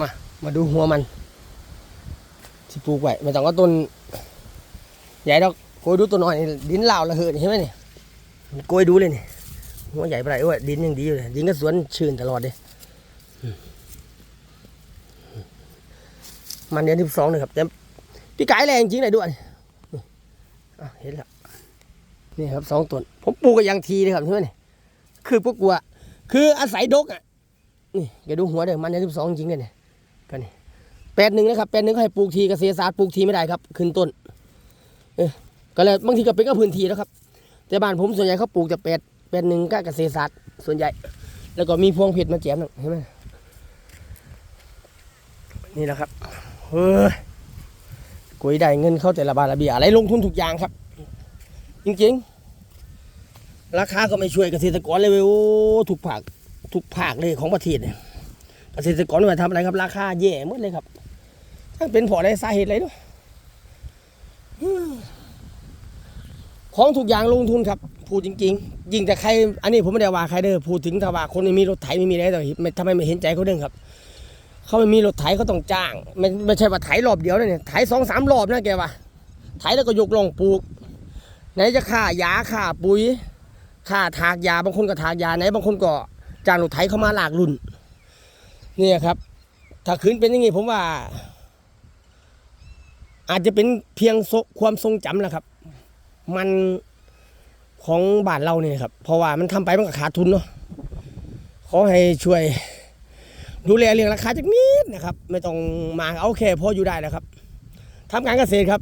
มา มาดูหัวมันที่ปลูกไว้ไม่ต้องว่าต้นใหญ่ดอกโกยดูตัวน้อยนี่ดินเหลาวระเหิดเห็นไหมนี่โกยดูเลยนี่หัวใหญ่ไปไหนโอ้ยดินยังดีอยู่เลยดินก็สวนชื้นตลอดเลยมันเดือนที่สองเลยครับแต่พี่ไก่แรงจริงเลยด้วยนี่อะเห็นแล้วนี่ครับสองต้นผมปลูกกับยางทีเลยครับเห็นไหมนี่คือพวกกัวคืออาศัยดกอะนี่แกดูหัวเด้อมันเดือนที่สองจริงเลยเนี่ย ก็นี่แปดหนึ่งนะครับแปดหนึ่งเขาให้ปลูกทีเกษตรศาสตร์ปลูกทีไม่ได้ครับ ขึ้นต้นก็เลยบางทีก็เป็นก็พื้นที่แล้วครับ แต่บ้านผมส่วนใหญ่เขาปลูกจะแปดแปดหนึ่งก็เกษตรศาสตร์ส่วนใหญ่ แล้วก็มีพวงเพชรมาแจมหนึ่งเห็นไหมนี่แหละครับเฮ้ยกุยได้เงินเข้าแต่ละบาทละเบียอะไรลงทุนทุกอย่างครับ จริงๆ ราคาก็ไม่ช่วยเกษตรกรเลยเว้ยโอ้ทุกภาคทุกภาคเลยของประเทศเนี่ย เกษตรกรไม่ว่าทำอะไรครับ ราคาแย่หมดเลยครับทั้งเป็นเพราะอะไรสาเหตุอะไรด้วยของทุกอย่างลงทุนครับ พูดจริง ๆ ยิ่งแต่ใคร อันนี้ผมไม่ได้ว่าใครเด้อพูดถึงถ้าว่าคนไม่มีรถไถไม่มีอะไรแต่ทำไมไม่เห็นใจเขาเด้งครับ เขาไม่มีรถไถเขาต้องจ้างไม่ไม่ใช่ว่าไถรอบเดียวนะเนี่ยไถสองสามรอบนะแกว่าไถแล้วก็ยกลงปลูก ไหนจะค่ายาค่าปุ๋ยค่าถากยาบางคนก็ถากยาไหนบางคนก็จ้างรถไถเข้ามาหลากรุ่น เนี่ยครับ ถ้าคืนเป็นอย่างงี้ผมว่า อาจจะเป็นเพียงโซความทรงจำแหละครับ มันของบ้านเราเนี่ยครับ เพราะว่ามันทำไปมันก็ขาดทุนเนาะขอให้ช่วย ดูแลเรื่องราคาจากนิดนะครับ ไม่ต้องมาเอาแค่พออยู่ได้นะครับทำการเกษตรครับ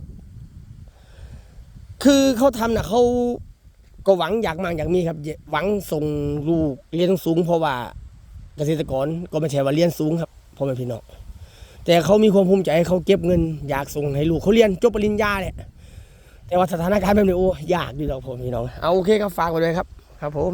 คือเขาทำนะเขาก็หวังอยากมาอยากมีครับ หวังส่งลูกเรียนสูงเพราะว่า เกษตรกรก็ไม่ใช่ว่าเรียนสูงครับพ่อแม่พี่น้องแต่เขามีความภูมิใจเขาเก็บเงิน อยากส่งให้ลูกเขาเรียนจบปริญญาเนี่ยแต่ว่าสถานการณ์แบบนี้โอ้ยากดีดอกผมพี่น้องเอาโอเคครับฝากไว้เลยครับ ครับผม